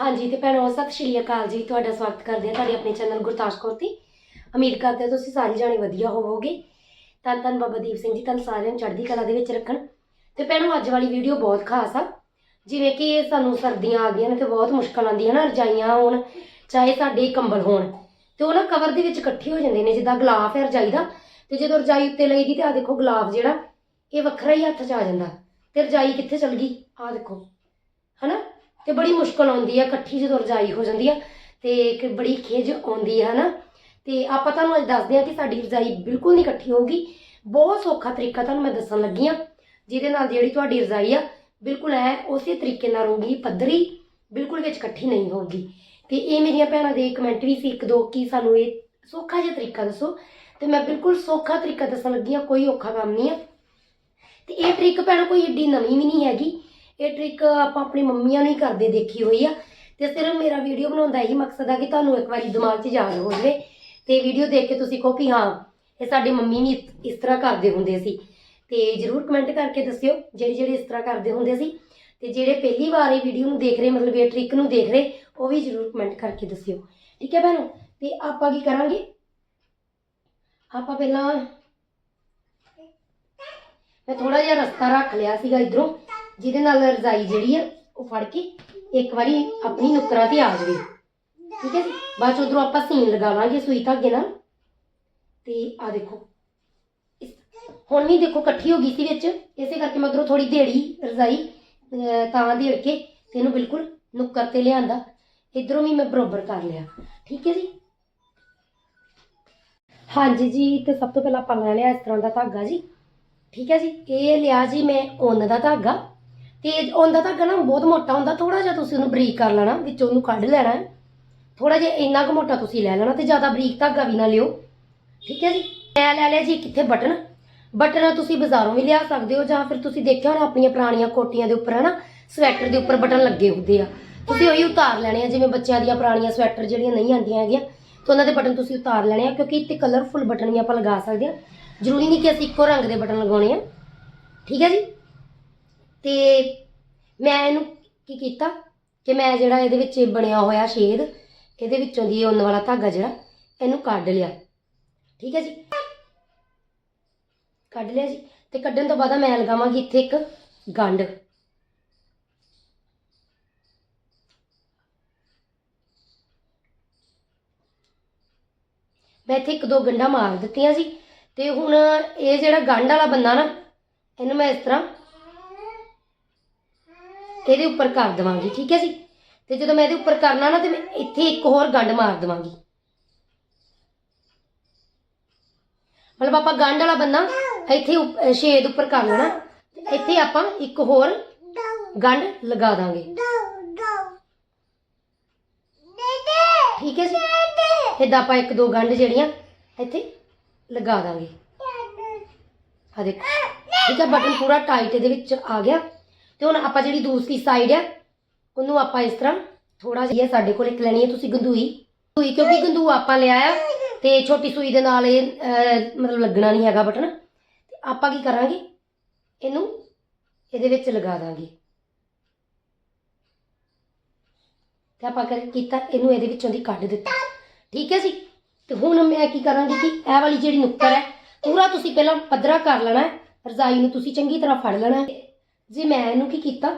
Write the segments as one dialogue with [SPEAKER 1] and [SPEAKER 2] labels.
[SPEAKER 1] ਹਾਂਜੀ, ਤੇ ਭੈਣੋ, ਸਤਿ ਸ਼੍ਰੀ ਅਕਾਲ ਜੀ। ਤੁਹਾਡਾ ਸਵਾਗਤ ਕਰਦੇ ਹਾਂ ਤੁਹਾਡੇ ਆਪਣੇ ਚੈਨਲ ਗੁਰਤਾਜ ਕੌਰ ਤੇ। ਉਮੀਦ ਕਰਦੇ ਹਾਂ ਤੁਸੀਂ ਸਾਰੇ ਜਾਣੇ ਵਧੀਆ ਹੋਵੋਗੇ। ਤਾਂ ਧੰਨ ਬਾਬਾ ਦੀਪ ਸਿੰਘ ਜੀ, ਤੁਹਾਨੂੰ ਸਾਰਿਆਂ ਨੂੰ ਚੜ੍ਹਦੀ ਕਲਾ ਦੇ ਵਿੱਚ ਰੱਖਣ। ਤੇ ਭੈਣੋ, ਅੱਜ ਵਾਲੀ ਵੀਡੀਓ ਬਹੁਤ ਖਾਸ ਆ। ਜਿਵੇਂ ਕਿ ਸਾਨੂੰ ਸਰਦੀਆਂ ਆ ਗਈਆਂ ਨੇ ਤੇ ਬਹੁਤ ਮੁਸ਼ਕਲ ਆਉਂਦੀ ਹੈ ਨਾ, ਰਜਾਈਆਂ ਹੋਣ ਚਾਹੇ ਸਾਡੇ ਕੰਬਲ ਹੋਣ। ਤੇ ਉਹ ਨਾ ਕਵਰ ਦੇ ਵਿੱਚ ਇਕੱਠੇ ਹੋ ਜਾਂਦੇ ਨੇ, ਜਿੱਦਾਂ ਗਲਾਫ ਹੈ ਰਜਾਈ ਦਾ। ਤੇ ਜਦੋਂ ਰਜਾਈ ਉੱਤੇ ਲਈਦੀ ਤੇ ਆ ਦੇਖੋ ਗਲਾਫ ਜਿਹੜਾ, ਇਹ ਵੱਖਰਾ ਹੀ ਹੱਥ 'ਚ ਆ ਜਾਂਦਾ। ਤੇ ਰਜਾਈ ਕਿੱਥੇ ਚਲ ਗਈ? ਆ ਦੇਖੋ। ਹਨਾ? ਤੇ ਬੜੀ ਮੁਸ਼ਕਲ ਆਉਂਦੀ ਆ, ਇਕੱਠੀ ਜਦੋਂ ਰਜਾਈ ਹੋ ਜਾਂਦੀ ਆ, ਤੇ ਇੱਕ ਬੜੀ ਖਿਜ ਆਉਂਦੀ ਆ, ਹਨਾ? ਤੇ ਆਪਾਂ ਤੁਹਾਨੂੰ ਅੱਜ ਦੱਸਦੇ ਆ ਕਿ ਸਾਡੀ ਰਜਾਈ ਬਿਲਕੁਲ ਨਹੀਂ ਇਕੱਠੀ ਹੋਊਗੀ। ਬਹੁਤ ਸੌਖਾ ਤਰੀਕਾ ਤੁਹਾਨੂੰ ਮੈਂ ਦੱਸਣ ਲੱਗੀ ਆ, ਜਿਹਦੇ ਨਾਲ ਜਿਹੜੀ ਤੁਹਾਡੀ ਰਜਾਈ ਆ, ਬਿਲਕੁਲ ਹੈ ਉਸੇ ਤਰੀਕੇ ਨਾਲ ਰਹੂਗੀ ਪੱਧਰੀ, ਬਿਲਕੁਲ ਵਿੱਚ ਇਕੱਠੀ ਨਹੀਂ ਹੋਊਗੀ। ਤੇ ਇਹ ਮੇਰੀਆਂ ਭੈਣਾਂ ਦੇ ਕਮੈਂਟ ਵੀ ਸੀ, ਇੱਕ ਦੋ ਕਿ ਸਾਨੂੰ ਇਹ ਸੌਖਾ ਜਿਹਾ ਤਰੀਕਾ ਦੱਸੋ। ਤੇ ਮੈਂ ਬਿਲਕੁਲ ਸੌਖਾ ਤਰੀਕਾ ਦੱਸਣ ਲੱਗੀ ਆ, ਕੋਈ ਔਖਾ ਕੰਮ ਨਹੀਂ ਆ। ਤੇ ਇਹ ਟ੍ਰਿਕ ਭੈਣੋ ਕੋਈ ਏਡੀ ਨਵੀਂ ਵੀ ਨਹੀਂ ਹੈਗੀ। ਇਹ ਟ੍ਰਿਕ ਆਪਾਂ ਆਪਣੀ ਮੰਮੀਆਂ ਨੂੰ ਹੀ ਕਰਦੇ ਦੇਖੀ ਹੋਈ ਆ। ਤੇ ਸਿਰਫ ਮੇਰਾ ਵੀਡੀਓ ਬਣਾਉਣ ਦਾ ਇਹੀ ਮਕਸਦ ਆ ਕਿ ਤੁਹਾਨੂੰ ਇੱਕ ਵਾਰੀ ਦਿਮਾਗ 'ਚ ਯਾਦ ਹੋ ਜਾਵੇ ਤੇ ਵੀਡੀਓ ਦੇਖ ਕੇ ਤੁਸੀਂ ਕਹੋ ਕਿ ਹਾਂ, ਇਹ ਸਾਡੀ ਮੰਮੀ ਵੀ ਇਸ- ਇਸ ਤਰ੍ਹਾਂ ਕਰਦੇ ਹੁੰਦੇ ਸੀ। ਤੇ ਜਰੂਰ ਕਮੈਂਟ ਕਰਕੇ ਦੱਸਿਓ ਜਿਹੜੇ ਜਿਹੜੇ ਇਸ ਤਰ੍ਹਾਂ ਕਰਦੇ ਹੁੰਦੇ ਸੀ। ਤੇ ਜਿਹੜੇ ਪਹਿਲੀ ਵਾਰ ਇਹ ਵੀਡੀਓ ਨੂੰ ਦੇਖ ਰਹੇ, ਮਤਲਬ ਇਹ ਟ੍ਰਿਕ ਨੂੰ ਦੇਖ ਰਹੇ, ਉਹ ਵੀ ਜਰੂਰ ਕਮੈਂਟ ਕਰਕੇ ਦੱਸਿਓ। ਠੀਕ ਹੈ ਭੈਣੋ, ਤੇ ਆਪਾਂ ਕੀ ਕਰਾਂਗੇ? ਆਪਾਂ ਪਹਿਲਾਂ ਮੈਂ ਥੋੜਾ ਜਿਹਾ ਰਸਤਾ ਰੱਖ ਲਿਆ ਸੀਗਾ ਇਧਰੋਂ। ਜਿਹਦੇ ਨਾਲ ਰਜ਼ਾਈ ਜਿਹੜੀ ਆ, ਉਹ ਫੜ ਕੇ ਇੱਕ ਵਾਰੀ ਆਪਣੀ ਨੁਕਰਾਂ ਤੇ ਆ ਜਾਵੇ। ਠੀਕ ਹੈ ਜੀ? ਬਾਅਦ ਚ ਉਧਰੋਂ ਆਪਾਂ ਸੀਨ ਲਗਾਵਾਂਗੇ ਸੂਈ ਧਾਗੇ ਨਾਲ। ਤੇ ਆ ਦੇਖੋ। ਹੁਣ ਵੀ ਦੇਖੋ ਇਕੱਠੀ ਹੋ ਗਈ ਸੀ ਵਿੱਚ। ਇਸੇ ਕਰਕੇ ਮੈਂ ਉਧਰੋਂ ਥੋੜੀ ਦੇੜੀ ਰਜ਼ਾਈ ਤਾਂ ਦੇੜ ਕੇ ਤੇ ਇਹਨੂੰ ਬਿਲਕੁਲ ਨੁੱਕਰ ਤੇ ਲਿਆਂਦਾ। ਇਧਰੋਂ ਵੀ ਮੈਂ ਬਰੋਬਰ ਕਰ ਲਿਆ। ਠੀਕ ਹੈ ਜੀ? ਹਾਂਜੀ ਜੀ, ਤੇ ਸਭ ਤੋਂ ਪਹਿਲਾਂ ਆਪਾਂ ਲੈ ਲਿਆ ਇਸ ਤਰ੍ਹਾਂ ਦਾ ਧਾਗਾ ਜੀ। ਠੀਕ ਹੈ ਜੀ? ਇਹ ਲਿਆ ਜੀ ਮੈਂ ਉੱਨ ਦਾ ਧਾਗਾ। ਤੇ ਉਹਦਾ ਧਾਗਾ ਨਾ ਬਹੁਤ ਮੋਟਾ ਹੁੰਦਾ ਥੋੜਾ ਜਿਹਾ ਤੁਸੀਂ ਉਹਨੂੰ ਬਰੀਕ ਕਰ ਲੈਣਾ, ਵਿੱਚੋਂ ਉਹਨੂੰ ਕੱਢ ਲੈਣਾ। ਹੈ ਥੋੜਾ ਜਿਹਾ ਇੰਨਾ ਕੁ ਮੋਟਾ ਤੁਸੀਂ ਲੈ ਲੈਣਾ ਤੇ ਜ਼ਿਆਦਾ ਬਰੀਕ ਧਾਗਾ ਵੀ ਨਾ ਲਿਓ। ਠੀਕ ਹੈ ਜੀ? ਮੈਂ ਲੈ ਲਿਆ ਜੀ ਕਿੱਥੇ ਬਟਨ। ਬਟਨ ਤੁਸੀਂ ਬਾਜ਼ਾਰੋਂ ਵੀ ਲਿਆ ਸਕਦੇ ਹੋ ਜਾਂ ਫਿਰ ਤੁਸੀਂ ਦੇਖਿਆ ਹੋਣਾ ਆਪਣੀਆਂ ਪੁਰਾਣੀਆਂ ਕੋਟੀਆਂ ਦੇ ਉੱਪਰ ਹੈ ਨਾ ਸਵੈਟਰ ਦੇ ਉੱਪਰ ਬਟਨ ਲੱਗੇ ਹੁੰਦੇ ਆ। ਤੁਸੀਂ ਉਹੀ ਉਤਾਰ ਲੈਣੇ ਆ, ਜਿਵੇਂ ਬੱਚਿਆਂ ਦੀਆਂ ਪੁਰਾਣੀਆਂ ਸਵੈਟਰ ਜਿਹੜੀਆਂ ਨਹੀਂ ਆਉਂਦੀਆਂ ਹੈਗੀਆਂ, ਤਾਂ ਉਹਨਾਂ ਦੇ ਬਟਨ ਤੁਸੀਂ ਉਤਾਰ ਲੈਣੇ ਆ, ਕਿਉਂਕਿ ਇੱਥੇ ਕਲਰਫੁਲ ਬਟਨ ਵੀ ਆਪਾਂ ਲਗਾ ਸਕਦੇ ਆ। ਜ਼ਰੂਰੀ ਨਹੀਂ ਕਿ ਅਸੀਂ ਇੱਕੋ ਰੰਗ ਦੇ ਬਟਨ ਲਗਾਉਣੇ ਆ। ਠੀਕ ਹੈ ਜੀ? ਤੇ ਮੈਂ ਇਹਨੂੰ ਕੀ ਕੀਤਾ ਕਿ ਮੈਂ ਜਿਹੜਾ ਇਹਦੇ ਵਿੱਚ ਇਹ ਬਣਿਆ ਹੋਇਆ ਛੇਦ ਇਹਦੇ ਵਿੱਚੋਂ ਦੀ ਇਹ ਉੱਨ ਵਾਲਾ ਧਾਗਾ ਜਿਹੜਾ, ਇਹਨੂੰ ਕੱਢ ਲਿਆ। ਠੀਕ ਹੈ ਜੀ? ਕੱਢ ਲਿਆ ਜੀ। ਤੇ ਕੱਢਣ ਤੋਂ ਬਾਅਦ ਮੈਂ ਲਗਾਵਾਂਗੀ ਇੱਥੇ ਇੱਕ ਗੰਢ। ਮੈਂ ਇੱਥੇ ਇੱਕ ਦੋ ਗੰਢਾਂ ਮਾਰ ਦਿੱਤੀਆਂ ਸੀ ਤੇ ਹੁਣ ਇਹ ਜਿਹੜਾ ਗੰਢ ਵਾਲਾ ਬੰਦਾ ਨਾ, ਇਹਨੂੰ ਮੈਂ ਇਸ ਤਰ੍ਹਾਂ ਇਹਦੇ ਉੱਪਰ ਕਰ ਦੇਵਾਂਗੀ, ਠੀਕ ਹੈ ਜੀ? ਤੇ ਜਦੋਂ ਮੈਂ ਇਹਦੇ ਉੱਪਰ ਕਰਨਾ ਨਾ, ਤੇ ਮੈਂ ਇੱਥੇ ਇੱਕ ਹੋਰ ਗੰਢ ਮਾਰ ਦੇਵਾਂਗੀ। ਮਤਲਬ ਆਪਾਂ ਗੰਢ ਵਾਲਾ ਬੰਨਾ ਇੱਥੇ ਉੱਪ- ਉੱਪਰ ਕਰ ਲੈਣਾ, ਤੇ ਇੱਥੇ ਆਪਾਂ ਇੱਕ ਹੋਰ ਗੰਢ ਲਗਾ ਦਾਂਗੇ। ਠੀਕ ਹੈ ਜੀ? ਏਦਾਂ ਆਪਾਂ ਇੱਕ ਦੋ ਗੰਢ ਜਿਹੜੀਆਂ ਇੱਥੇ ਲਗਾ ਦਾਂਗੇ। ਆ ਦੇਖੋ, ਠੀਕ ਹੈ, ਬਟਨ ਪੂਰਾ ਟਾਈਟ ਇਹਦੇ ਵਿੱਚ ਆ ਗਿਆ। ਤੇ ਹੁਣ ਆਪਾਂ ਜਿਹੜੀ ਦੂਸਰੀ ਸਾਈਡ ਆ ਉਹਨੂੰ ਆਪਾਂ ਇਸ ਤਰ੍ਹਾਂ ਥੋੜਾ ਜਿਹਾ ਸਾਡੇ ਕੋਲ ਇੱਕ ਲੈਣੀ ਹੈ ਤੁਸੀਂ ਗੰਦੂਈ ਗੰਦੂਈ ਕਿਉਂਕਿ ਗੰਦੂ ਆਪਾਂ ਲਿਆ ਆ ਤੇ ਛੋਟੀ ਸੂਈ ਦੇ ਨਾਲ ਇਹ ਅਹ, ਮਤਲਬ ਲੱਗਣਾ ਨਹੀਂ ਹੈਗਾ ਬਟਨ। ਤੇ ਆਪਾਂ ਕੀ ਕਰਾਂਗੇ? ਇਹਨੂੰ ਇਹਦੇ ਵਿੱਚ ਲਗਾ ਦਾਂਗੇ। ਤੇ ਆਪਾਂ ਕਰ ਕੀਤਾ ਇਹਨੂੰ ਇਹਦੇ ਵਿੱਚੋਂ ਦੀ ਕੱਢ ਦਿੱਤਾ। ਠੀਕ ਹੈ ਜੀ? ਤੇ ਹੁਣ ਮੈਂ ਕੀ ਕਰਾਂਗੀ ਕਿ ਇਹ ਵਾਲੀ ਜਿਹੜੀ ਨੁੱਕਰ ਹੈ ਪੂਰਾ ਤੁਸੀਂ ਪਹਿਲਾਂ ਪੱਧਰਾ ਕਰ ਲੈਣਾ ਹੈ। ਰਜ਼ਾਈ ਨੂੰ ਤੁਸੀਂ ਚੰਗੀ ਤਰ੍ਹਾਂ ਫੜ ਲੈਣਾ ਹੈ। ਜੀ ਮੈਂ ਇਹਨੂੰ ਕੀ ਕੀਤਾ?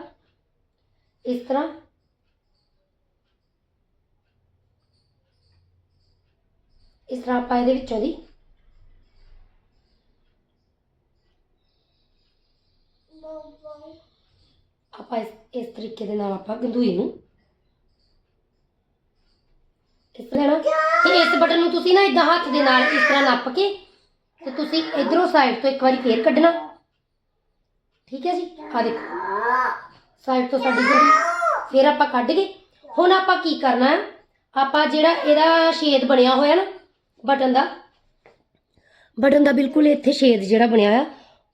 [SPEAKER 1] ਇਸ ਤਰ੍ਹਾਂ ਇਸ ਤਰ੍ਹਾਂ ਆਪਾਂ ਇਹਦੇ ਵਿੱਚੋਂ ਦੀ ਆਪਾਂ ਇਸ ਇਸ ਤਰੀਕੇ ਦੇ ਨਾਲ ਆਪਾਂ ਗੰਦੂਈ ਨੂੰ ਇਸ ਤਰ੍ਹਾਂ ਨਾ ਤੇ ਇਸ ਬਟਨ ਨੂੰ ਤੁਸੀਂ ਨਾ ਇਦਾਂ ਹੱਥ ਦੇ ਨਾਲ ਇਸ ਤਰ੍ਹਾਂ ਨੱਪ ਕੇ ਤੇ ਤੁਸੀਂ ਇਧਰੋਂ ਸਾਈਡ ਤੋਂ ਇੱਕ ਵਾਰੀ ਫੇਰ ਕੱਢਣਾ। ਠੀਕ ਹੈ ਜੀ? ਆ ਦੇਖੋ। ਸਾਈਡ ਤੋਂ ਸਾਡੀ ਗੰਦੀ ਫੇਰ ਆਪਾਂ ਕੱਢ ਗਏ। ਹੁਣ ਆਪਾਂ ਕੀ ਕਰਨਾ ਹੈ? ਆਪਾਂ ਜਿਹੜਾ ਇਹਦਾ ਛੇਦ ਬਣਿਆ ਹੋਇਆ ਨਾ, ਬਟਨ ਦਾ ਬਟਨ ਦਾ ਬਿਲਕੁਲ ਇੱਥੇ ਛੇਦ ਜਿਹੜਾ ਬਣਿਆ ਹੋਇਆ,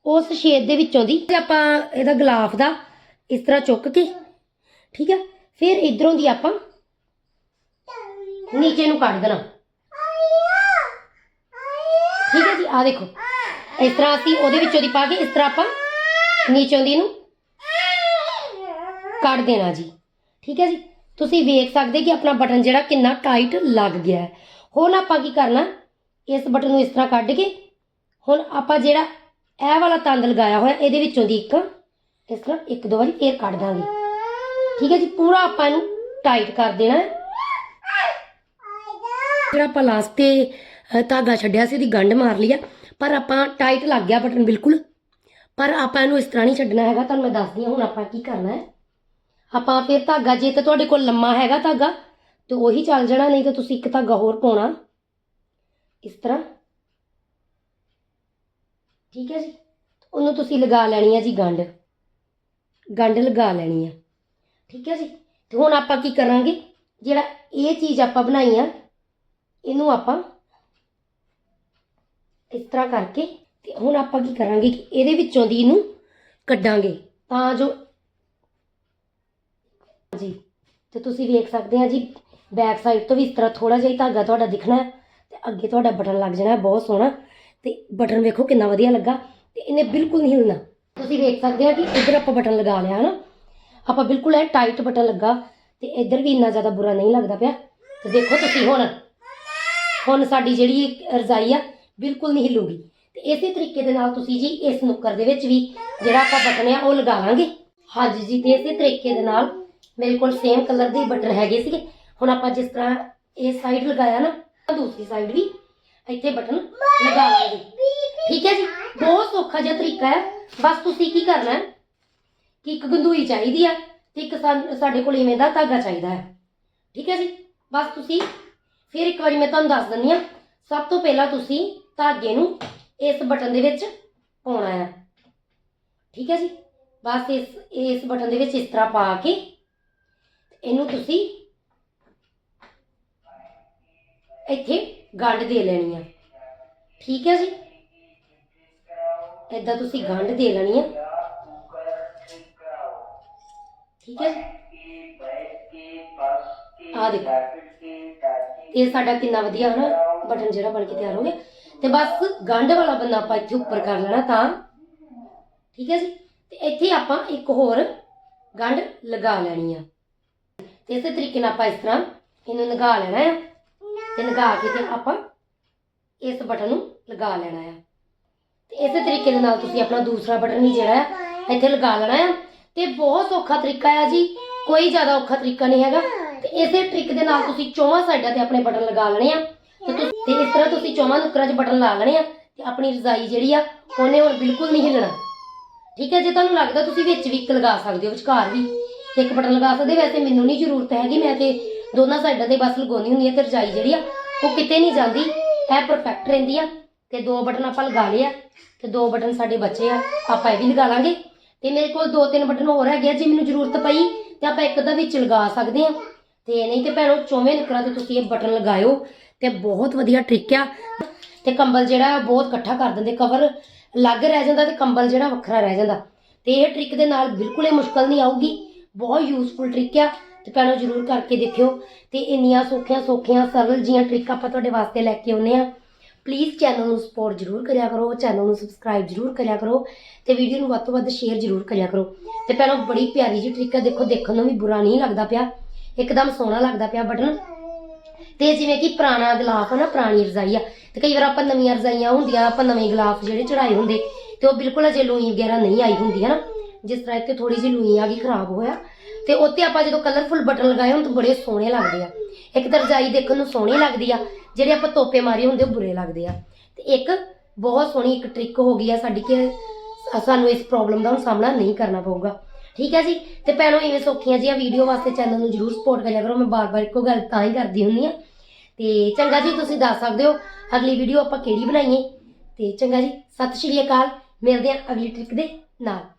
[SPEAKER 1] ਉਸ ਛੇਦ ਦੇ ਵਿੱਚੋਂ ਦੀ ਆਪਾਂ ਇਹਦਾ ਗਲਾਫ ਦਾ ਇਸ ਤਰ੍ਹਾਂ ਚੁੱਕ ਕੇ, ਠੀਕ ਹੈ? ਫਿਰ ਇਧਰੋਂ ਦੀ ਆਪਾਂ ਨੀਚੇ ਨੂੰ ਕੱਢ ਦੇਣਾ। ਠੀਕ ਹੈ ਜੀ? ਆ ਦੇਖੋ। ਇਸ ਤਰ੍ਹਾਂ ਅਸੀਂ ਉਹਦੇ ਵਿੱਚੋਂ ਦੀ ਪਾ ਕੇ ਇਸ ਤਰ੍ਹਾਂ ਆਪਾਂ ਨੀਚੋਂ ਦੀ ਨੂੰ ਕੱਢ ਦੇਣਾ ਜੀ। ਠੀਕ ਹੈ ਜੀ? ਤੁਸੀਂ ਵੇਖ ਸਕਦੇ ਕਿ ਆਪਣਾ ਬਟਨ ਜਿਹੜਾ ਕਿੰਨਾ ਟਾਈਟ ਲੱਗ ਗਿਆ ਹੈ। ਹੁਣ ਆਪਾਂ ਕੀ ਕਰਨਾ? ਇਸ ਬਟਨ ਨੂੰ ਇਸ ਤਰ੍ਹਾਂ ਕੱਢ ਕੇ ਹੁਣ ਆਪਾਂ ਜਿਹੜਾ ਇਹ ਵਾਲਾ ਤੰਦ ਲਗਾਇਆ ਹੋਇਆ, ਇਹਦੇ ਵਿੱਚੋਂ ਦੀ ਇੱਕ, ਇਸ ਤਰ੍ਹਾਂ ਇੱਕ ਦੋ ਵਾਰੀ ਫੇਰ ਕੱਢ ਦਾਂਗੇ। ਠੀਕ ਹੈ ਜੀ? ਪੂਰਾ ਆਪਾਂ ਇਹਨੂੰ ਟਾਈਟ ਕਰ ਦੇਣਾ ਹੈ। ਜਿਹੜਾ ਆਪਾਂ ਲਾਸਟ ਤੇ ਧਾਗਾ ਛੱਡਿਆ ਸੀ ਉਹਦੀ ਗੰਢ ਮਾਰ ਲਈ ਆ, ਪਰ ਆਪਾਂ ਟਾਈਟ ਲੱਗ ਗਿਆ ਬਟਨ ਬਿਲਕੁਲ। ਪਰ ਆਪਾਂ ਇਹਨੂੰ ਇਸ ਤਰ੍ਹਾਂ ਨਹੀਂ ਛੱਡਣਾ ਹੈਗਾ, ਤੁਹਾਨੂੰ ਮੈਂ ਦੱਸਦੀ ਹਾਂ ਹੁਣ ਆਪਾਂ ਕੀ ਕਰਨਾ ਹੈ। ਆਪਾਂ ਫਿਰ ਧਾਗਾ, ਜੇ ਤੇ ਤੁਹਾਡੇ ਕੋਲ ਲੰਮਾ ਹੈਗਾ ਧਾਗਾ, ਤੇ ਉਹੀ ਚੱਲ ਜਾਣਾ, ਨਹੀਂ ਤਾਂ ਤੁਸੀਂ ਇੱਕ ਧਾਗਾ ਹੋਰ ਪਾਉਣਾ। ਇਸ ਤਰ੍ਹਾਂ। ਠੀਕ ਹੈ ਜੀ? ਉਹਨੂੰ ਤੁਸੀਂ ਲਗਾ ਲੈਣੀ ਹੈ ਜੀ ਗੰਢ। ਗੰਢ ਲਗਾ ਲੈਣੀ ਹੈ ਠੀਕ ਹੈ ਜੀ? ਤੇ ਹੁਣ ਆਪਾਂ ਕੀ ਕਰਾਂਗੇ? ਜਿਹੜਾ ਇਹ ਚੀਜ਼ ਆਪਾਂ ਬਣਾਈ ਆ, ਇਹਨੂੰ ਆਪਾਂ ਇਸ ਤਰ੍ਹਾਂ ਕਰਕੇ ਤੇ ਹੁਣ ਆਪਾਂ ਕੀ ਕਰਾਂਗੇ ਕਿ ਇਹਦੇ ਵਿੱਚੋਂ ਦੀ ਇਹਨੂੰ ਕੱਢਾਂਗੇ। ਤਾਂ ਜੋ ਜੀ, ਤੇ ਤੁਸੀਂ ਵੇਖ ਸਕਦੇ ਆ ਜੀ ਬੈਕ ਸਾਈਡ ਤੋਂ ਵੀ ਇਸ ਤਰ੍ਹਾਂ ਥੋੜਾ ਜਿਹਾ ਧਾਗਾ ਤੁਹਾਡਾ ਦਿਖਣਾ ਹੈ ਤੇ ਅੱਗੇ ਤੁਹਾਡਾ ਬਟਨ ਲੱਗ ਜਾਣਾ ਬਹੁਤ ਸੋਹਣਾ। ਤੇ ਬਟਨ ਵੇਖੋ ਕਿੰਨਾ ਵਧੀਆ ਲੱਗਾ ਤੇ ਇਹਨੇ ਬਿਲਕੁਲ ਨਹੀਂ ਹਿਲਣਾ। ਤੁਸੀਂ ਵੇਖ ਸਕਦੇ ਆ ਕਿ ਇੱਧਰ ਆਪਾਂ ਬਟਨ ਲਗਾ ਲਿਆ ਹਨਾ। ਆਪਾਂ ਬਿਲਕੁਲ ਇਹ ਟਾਈਟ ਬਟਨ ਲੱਗਾ ਤੇ ਇੱਧਰ ਵੀ ਇੰਨਾ ਜ਼ਿਆਦਾ ਬੁਰਾ ਨਹੀਂ ਲੱਗਦਾ ਪਿਆ। ਤੇ ਦੇਖੋ ਤੁਸੀਂ ਹੁਣ ਹੁਣ ਸਾਡੀ ਜਿਹੜੀ ਰਜ਼ਾਈ ਆ, ਬਿਲਕੁਲ ਨਹੀਂ ਹਿੱਲੂਗੀ। ਤੇ ਇਸੇ ਤਰੀਕੇ ਦੇ ਨਾਲ ਤੁਸੀਂ ਜੀ ਇਸ ਨੁੱਕਰ ਦੇ ਵਿੱਚ ਵੀ ਜਿਹੜਾ ਆਪਾਂ ਬਟਨ ਆ ਉਹ ਲਗਾਵਾਂਗੇ। ਹਾਂਜੀ ਜੀ, ਤੇ ਇਸੇ ਤਰੀਕੇ ਦੇ ਨਾਲ ਮੇਰੇ ਕੋਲ ਸੇਮ ਕਲਰ ਦੇ ਬਟਨ ਹੈਗੇ ਸੀਗੇ। ਹੁਣ ਆਪਾਂ ਜਿਸ ਤਰ੍ਹਾਂ ਇਹ ਸਾਈਡ ਲਗਾਇਆ ਨਾ ਦੂਸਰੀ ਸਾਈਡ ਵੀ ਇੱਥੇ ਬਟਨ ਲਗਾਵਾਂਗੇ। ਠੀਕ ਹੈ ਜੀ? ਬਹੁਤ ਸੌਖਾ ਜਿਹਾ ਤਰੀਕਾ ਹੈ। ਬਸ ਤੁਸੀਂ ਕੀ ਕਰਨਾ ਹੈ? ਕਿ ਇੱਕ ਗੰਦੂਈ ਚਾਹੀਦੀ ਆ ਤੇ ਇੱਕ ਸਾਨ- ਸਾਡੇ ਕੋਲ ਇਵੇਂ ਦਾ ਧਾਗਾ ਚਾਹੀਦਾ ਹੈ। ਠੀਕ ਹੈ ਜੀ? ਬਸ ਤੁਸੀਂ, ਫਿਰ ਇੱਕ ਵਾਰੀ ਮੈਂ ਤੁਹਾਨੂੰ ਦੱਸ ਦਿੰਦੀ ਆ ਸਭ ਤੋਂ ਪਹਿਲਾਂ ਤੁਸੀਂ ਧਾਗੇ ਨੂੰ ਇਸ ਬਟਨ ਦੇ ਵਿੱਚ ਪਾਉਣਾ ਹੈ। ਠੀਕ ਹੈ ਜੀ? ਬਸ ਇਸ ਇਸ ਬਟਨ ਦੇ ਵਿੱਚ ਇਸ ਤਰ੍ਹਾਂ ਪਾ ਕੇ ਇਹਨੂੰ ਤੁਸੀਂ ਇੱਥੇ ਗੰਢ ਦੇ ਲੈਣੀ ਆ। ਠੀਕ ਹੈ ਜੀ? ਇਦਾਂ ਤੁਸੀਂ ਗੰਢ ਦੇ ਲੈਣੀ ਆ। ਠੀਕ ਹੈ ਜੀ? ਆ ਦੇਖੋ। ਇਹ ਸਾਡਾ ਕਿੰਨਾ ਵਧੀਆ ਹਨਾ ਬਟਨ ਜਿਹੜਾ ਬਣ ਕੇ ਤਿਆਰ ਹੋ ਗਿਆ। ਤੇ ਬਸ ਗੰਢ ਵਾਲਾ ਬੰਦਾ ਆਪਾਂ ਇੱਥੇ ਉੱਪਰ ਕਰ ਲੈਣਾ ਤਾਂ। ਠੀਕ ਹੈ ਜੀ? ਤੇ ਇੱਥੇ ਆਪਾਂ ਇੱਕ ਹੋਰ ਗੰਢ ਲਗਾ ਲੈਣੀ ਆ। ਤੇ ਇਸੇ ਤਰੀਕੇ ਨਾਲ ਆਪਾਂ ਇਸ ਤਰ੍ਹਾਂ ਇਹਨੂੰ ਲਗਾ ਲੈਣਾ ਆ। ਤੇ ਲਗਾ ਕੇ ਤੇ ਆਪਾਂ ਇਸ ਬਟਨ ਨੂੰ ਲਗਾ ਲੈਣਾ ਆ। ਤੇ ਇਸੇ ਤਰੀਕੇ ਦੇ ਨਾਲ ਤੁਸੀਂ ਆਪਣਾ ਦੂਸਰਾ ਬਟਨ ਵੀ ਜਿਹੜਾ ਆ, ਇੱਥੇ ਲਗਾ ਲੈਣਾ ਆ। ਤੇ ਬਹੁਤ ਸੌਖਾ ਤਰੀਕਾ ਆ ਜੀ। ਕੋਈ ਜ਼ਿਆਦਾ ਔਖਾ ਤਰੀਕਾ ਨਹੀਂ ਹੈਗਾ। ਤੇ ਇਸੇ ਟ੍ਰਿਕ ਦੇ ਨਾਲ ਤੁਸੀਂ ਚੌਵਾਂ ਸਾਈਡਾਂ ਤੇ ਆਪਣੇ ਬਟਨ ਲਗਾ ਲੈਣੇ ਆ। ਤੇ ਤੁਸੀਂ ਤੇ ਇਸ ਤਰ੍ਹਾਂ ਤੁਸੀਂ ਚੌਵਾਂ ਨੁਕਰਾਂ 'ਚ ਬਟਨ ਲਾ ਲੈਣੇ ਆ ਤੇ ਆਪਣੀ ਰਜ਼ਾਈ ਜਿਹੜੀ ਆ, ਉਹਨੇ ਹੁਣ ਬਿਲਕੁਲ ਨਹੀਂ ਹਿੱਲਣਾ। ਠੀਕ ਹੈ, ਜੇ ਤੁਹਾਨੂੰ ਲੱਗਦਾ ਤੁਸੀਂ ਵਿੱਚ ਵੀ ਇੱਕ ਲਗਾ ਸਕਦੇ ਹੋ, ਵਿਚਕਾਰ ਵੀ ਤੇ ਇੱਕ ਬਟਨ ਲਗਾ ਸਕਦੇ ਵੈਸੇ ਮੈਨੂੰ ਨਹੀਂ ਜ਼ਰੂਰਤ ਹੈਗੀ, ਮੈਂ ਤੇ ਦੋਨਾਂ ਸਾਈਡਾਂ ਤੇ ਬਸ ਲਗਾਉਣੀ ਹੁੰਦੀ ਹੈ ਤੇ ਰਜ਼ਾਈ ਜਿਹੜੀ ਆ, ਉਹ ਕਿਤੇ ਨਹੀਂ ਜਾਂਦੀ, ਇਹ ਪਰਫੈਕਟ ਰਹਿੰਦੀ ਆ ਤੇ ਦੋ ਬਟਨ ਆਪਾਂ ਲਗਾ ਲਏ ਆ ਤੇ ਦੋ ਬਟਨ ਸਾਡੇ ਬਚੇ ਆ, ਆਪਾਂ ਇਹ ਵੀ ਲਗਾ ਲਾਂਗੇ। ਤੇ ਮੇਰੇ ਕੋਲ ਦੋ ਤਿੰਨ ਬਟਨ ਹੋਰ ਹੈਗੇ ਆ, ਜੇ ਮੈਨੂੰ ਜ਼ਰੂਰਤ ਪਈ ਤੇ ਆਪਾਂ ਇੱਕ ਦਾ ਵਿੱਚ ਲਗਾ ਸਕਦੇ ਆ। ਤੇ ਨਹੀਂ ਤੇ ਭੈਣੋ, ਚੌਵੇਂ ਨੁਕਰਾਂ ਤੇ ਤੁਸੀਂ ਇਹ ਬਟਨ ਲਗਾਇਓ ਤੇ ਬਹੁਤ ਵਧੀਆ ਟ੍ਰਿਕ ਆ। ਤੇ ਕੰਬਲ ਜਿਹੜਾ ਬਹੁਤ ਇਕੱਠਾ ਕਰ ਦਿੰਦੇ ਕਵਰ ਅਲੱਗ ਰਹਿ ਜਾਂਦਾ ਤੇ ਕੰਬਲ ਜਿਹੜਾ ਵੱਖਰਾ ਰਹਿ ਜਾਂਦਾ। ਤੇ ਇਹ ਟ੍ਰਿਕ ਦੇ ਨਾਲ ਬਿਲਕੁਲ ਇਹ ਮੁਸ਼ਕਲ ਨਹੀਂ ਆਊਗੀ, ਬਹੁਤ ਯੂਜ਼ਫੁਲ ਟ੍ਰਿਕ ਆ। ਤੇ ਭੈਣੋ, ਜਰੂਰ ਕਰਕੇ ਦੇਖਿਓ। ਤੇ ਇੰਨੀਆਂ ਸੌਖੀਆਂ ਸੌਖੀਆਂ ਸਰਲ ਜੀਆਂ ਟ੍ਰਿਕ ਆਪਾਂ ਤੁਹਾਡੇ ਵਾਸਤੇ ਲੈ ਕੇ ਆਉਨੇ ਆ ਪਲੀਜ਼ ਚੈਨਲ ਨੂੰ ਸਪੋਰਟ ਜਰੂਰ ਕਰਿਆ ਕਰੋ ਚੈਨਲ ਨੂੰ ਸਬਸਕ੍ਰਾਈਬ ਜਰੂਰ ਕਰਿਆ ਕਰੋ ਤੇ ਵੀਡੀਓ ਨੂੰ ਵੱਧ ਤੋਂ ਵੱਧ ਸ਼ੇਅਰ ਜਰੂਰ ਕਰਿਆ ਕਰੋ। ਤੇ ਭੈਣੋ, ਬੜੀ ਪਿਆਰੀ ਜਿਹੀ ਟ੍ਰਿਕ ਆ, ਦੇਖੋ, ਦੇਖਣ ਨੂੰ ਵੀ ਬੁਰਾ ਨਹੀਂ ਲੱਗਦਾ ਪਿਆ। ਇੱਕਦਮ ਸੋਹਣਾ ਲੱਗਦਾ ਪਿਆ ਬਟਨ। ਤੇ ਜਿਵੇਂ ਕਿ ਪੁਰਾਣਾ ਗਲਾਫ ਹੈ ਨਾ, ਪੁਰਾਣੀ ਰਜ਼ਾਈ ਆ, ਤੇ ਕਈ ਵਾਰ ਆਪਾਂ ਨਵੀਆਂ ਰਜ਼ਾਈਆਂ ਹੁੰਦੀਆਂ, ਆਪਾਂ ਨਵੇਂ ਗਲਾਫ ਜਿਹੜੇ ਚੜਾਏ ਹੁੰਦੇ, ਤੇ ਉਹ ਬਿਲਕੁਲ ਅਜੇ ਲੂਈ ਵਗੈਰਾ ਨਹੀਂ ਆਈ ਹੁੰਦੀ ਹੈ ਨਾ ਜਿਸ ਤਰ੍ਹਾਂ ਇੱਥੇ ਥੋੜੀ ਜਿਹੀ ਲੂਈ ਆ ਗਈ, ਖਰਾਬ ਹੋਇਆ। ਤੇ ਉੱਤੇ ਆਪਾਂ ਜਦੋਂ ਕਲਰਫੁਲ ਬਟਨ ਲਗਾਏ ਹੁਣ ਤਾਂ ਬੜੇ ਸੋਹਣੇ ਲੱਗਦੇ ਆ। ਇੱਕ ਤਾਂ ਰਜ਼ਾਈ ਦੇਖਣ ਨੂੰ ਸੋਹਣੀ ਲੱਗਦੀ ਆ, ਜਿਹੜੇ ਆਪਾਂ ਤੋਪੇ ਮਾਰੇ ਹੁੰਦੇ, ਉਹ ਬੁਰੇ ਲੱਗਦੇ ਆ। ਤੇ ਇੱਕ ਬਹੁਤ ਸੋਹਣੀ ਇੱਕ ਟ੍ਰਿਕ ਹੋ ਗਈ ਆ ਸਾਡੀ ਕਿ ਸਾਨੂੰ ਇਸ ਪ੍ਰੋਬਲਮ ਦਾ ਹੁਣ ਸਾਹਮਣਾ ਨਹੀਂ ਕਰਨਾ ਪਊਗਾ। ਠੀਕ ਹੈ ਜੀ? ਤੇ ਭੈਣੋ, ਇਵੇਂ ਸੌਖੀਆਂ ਜੀਆਂ ਵੀਡੀਓ ਵਾਸਤੇ ਚੈਨਲ ਨੂੰ ਜਰੂਰ ਸਪੋਰਟ ਕਰਿਆ ਕਰੋ। ਮੈਂ ਬਾਰ-ਬਾਰ ਇੱਕੋ ਗੱਲ ਤਾਂ ਹੀ ਕਰਦੀ ਹੁੰਨੀ ਆ ਤੇ ਚੰਗਾ ਜੀ, ਤੁਸੀਂ ਦੱਸ ਸਕਦੇ ਹੋ, ਅਗਲੀ ਵੀਡੀਓ ਆਪਾਂ ਕਿਹੜੀ ਬਣਾਈਏ? ਤੇ ਚੰਗਾ ਜੀ, ਸਤਿ ਸ਼੍ਰੀ ਅਕਾਲ। ਮਿਲਦੇ ਹਾਂ ਅਗਲੀ ਟ੍ਰਿਕ ਦੇ ਨਾਲ।